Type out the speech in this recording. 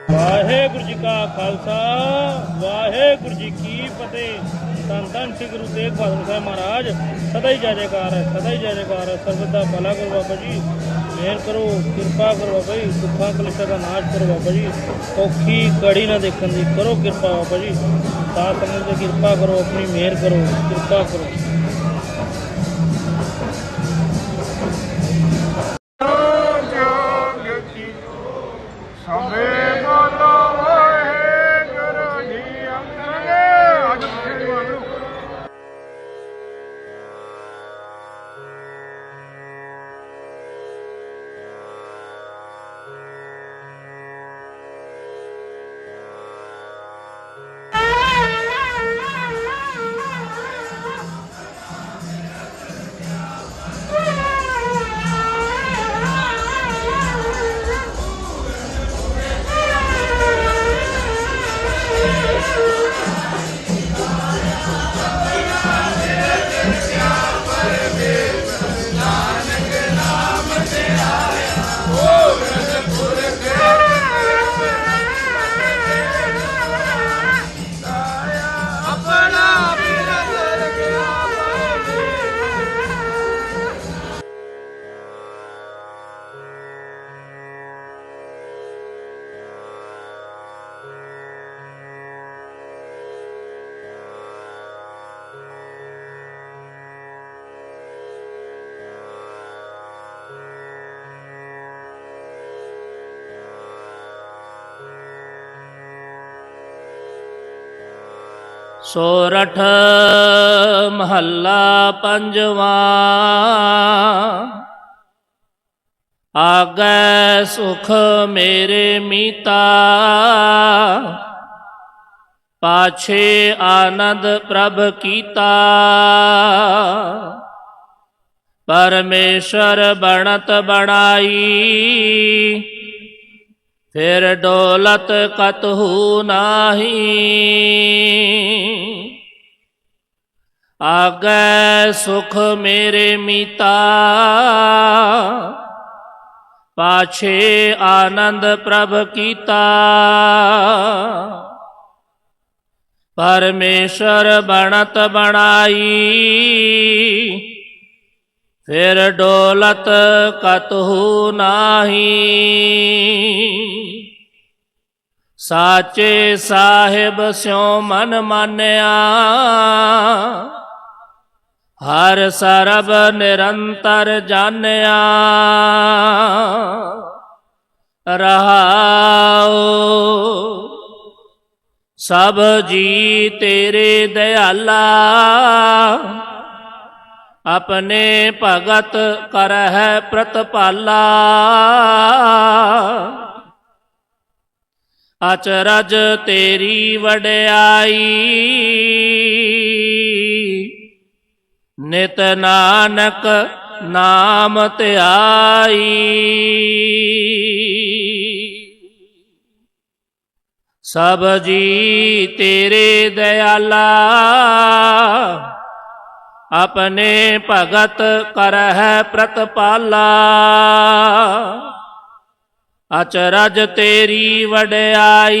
ਵਾਹਿਗੁਰੂ ਜੀ ਕਾ ਖਾਲਸਾ, ਵਾਹਿਗੁਰੂ ਜੀ ਕੀ ਫਤਿਹ। ਧੰਨ ਧੰਨ ਸ੍ਰੀ ਗੁਰੂ ਤੇਗ ਬਹਾਦਰ ਸਾਹਿਬ ਮਹਾਰਾਜ, ਸਦਾ ਹੀ ਜੈ ਜੈਕਾਰ ਹੈ, ਸਦਾ ਹੀ ਜੈ ਜੈਕਾਰ ਹੈ। ਸਰਬਤ ਦਾ ਭਲਾ ਕਰੋ ਬਾਬਾ ਜੀ, ਮਿਹਰ ਕਰੋ, ਕਿਰਪਾ ਕਰੋ ਬਾਬਾ ਜੀ ਦੁੱਖਾਂ ਕਲੇਸ਼ਾਂ ਦਾ ਨਾਸ਼ ਕਰੋ ਬਾਬਾ ਜੀ। ਔਖੀ ਕੜੀ ਨਾ ਦੇਖਣ ਦੀ ਕਰੋ ਕਿਰਪਾ ਬਾਬਾ ਜੀ। ਸਾਥ ਸੰਗਤ ਦੀ ਕਿਰਪਾ ਕਰੋ, ਆਪਣੀ ਮਿਹਰ ਕਰੋ, ਕਿਰਪਾ ਕਰੋ। ਸੋਰਠ ਮਹੱਲਾ ਪੰਜਵਾ। ਆਗੈ ਸੁਖ ਮੇਰੇ ਮੀਤਾ। ਪਾਛੇ ਆਨੰਦ ਪ੍ਰਭ ਕੀਤਾ। ਪਰਮੇਸ਼ਰ ਬਣਤ ਬਣਾਈ। ਫਿਰ ਡੋਲਤ ਕਤਹੂ ਨਾਹੀ। ਆਗੈ ਸੁਖ ਮੇਰੇ ਮੀਤਾ, ਪਾਛੇ ਆਨੰਦ ਪ੍ਰਭ ਕੀਤਾ। ਪਰਮੇਸ਼ਰ ਬਣਤ ਬਣਾਈ, ਫਿਰ ਡੋਲਤ ਕਤਹੂ ਨਾਹੀ। ਸਾਚੇ ਸਾਹਿਬ ਸਿਉ ਮਨ ਮਾਨਿਆ ਹਰ ਸਰਬ ਨਿਰੰਤਰ ਜਾਣਿਆ। ਰਹਾਉ। ਸਭ ਜੀ ਤੇਰੇ ਦਇਆਲਾ ਆਪਣੇ ਭਗਤ ਕਰਹਿ ਪ੍ਰਤਪਾਲਾ। ਅਚਰਜ ਤੇਰੀ ਵਡਿਆਈ। ਨਿਤ ਨਾਨਕ ਨਾਮ ਧਿਆਈ। ਸਭ ਜੀ ਤੇਰੇ ਦਇਆਲਾ ਆਪਣੇ ਭਗਤ ਕਰਹਿ ਪ੍ਰਤਪਾਲਾ। ਅਚਰਜ ਤੇਰੀ ਵਡਿਆਈ